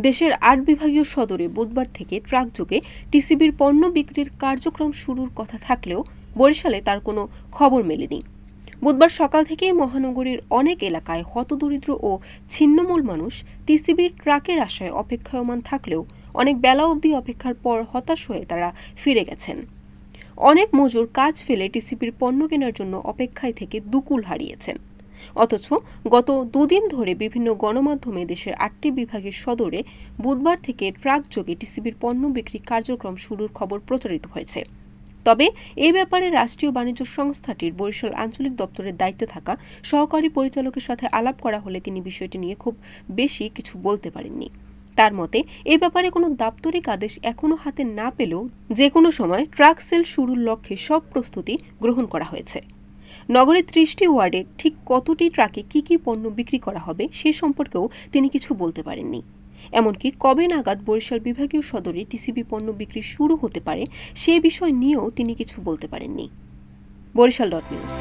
দেশের আট বিভাগীয় সদরে বুধবার থেকে ট্রাক যোগে টিসিবির পণ্য বিক্রির কার্যক্রম শুরুর কথা থাকলেও বরিশালে তার কোনো খবর মেলেনি। বুধবার সকাল থেকেই মহানগরীর অনেক এলাকায় হতদরিদ্র ও ছিন্নমূল মানুষ টিসিবির ট্রাকের আশায় অপেক্ষায়মান থাকলেও অনেক বেলা অবধি অপেক্ষার পর হতাশ হয়ে তারা ফিরে গেছেন। অনেক মজুর কাজ ফেলে টিসিবির পণ্য কেনার জন্য অপেক্ষায় থেকে দুকুল হারিয়েছেন। অথচ গত দুদিন ধরে বিভিন্ন গণমাধ্যমে দেশের আটটি বিভাগের সদরে বুধবার থেকে ট্রাক যোগে টিসিবির পণ্য বিক্রি কার্যক্রম শুরুর খবর প্রচারিত হয়েছে। তবে এ ব্যাপারে রাষ্ট্রীয় বাণিজ্য সংস্থাটির বরিশাল আঞ্চলিক দপ্তরের দায়িত্বে থাকা সহকারী পরিচালকের সাথে আলাপ করা হলে তিনি বিষয়টি নিয়ে খুব বেশি কিছু বলতে পারেননি। তার মতে, এ ব্যাপারে কোনো দাপ্তরিক আদেশ এখনও হাতে না পেলেও যে কোনো সময় ট্রাক সেল শুরুর লক্ষ্যে সব প্রস্তুতি গ্রহণ করা হয়েছে। নগরের ত্রিশটি ওয়ার্ডে ঠিক কতটি ট্রাকে কি কি পণ্য বিক্রি করা হবে সে সম্পর্কেও তিনি কিছু বলতে পারেননি। এমনকি কবে নাগাদ বরিশাল বিভাগীয় সদরে টিসিবি পণ্য বিক্রি শুরু হতে পারে সে বিষয় নিয়েও তিনি কিছু বলতে পারেননি। Barishal dot news.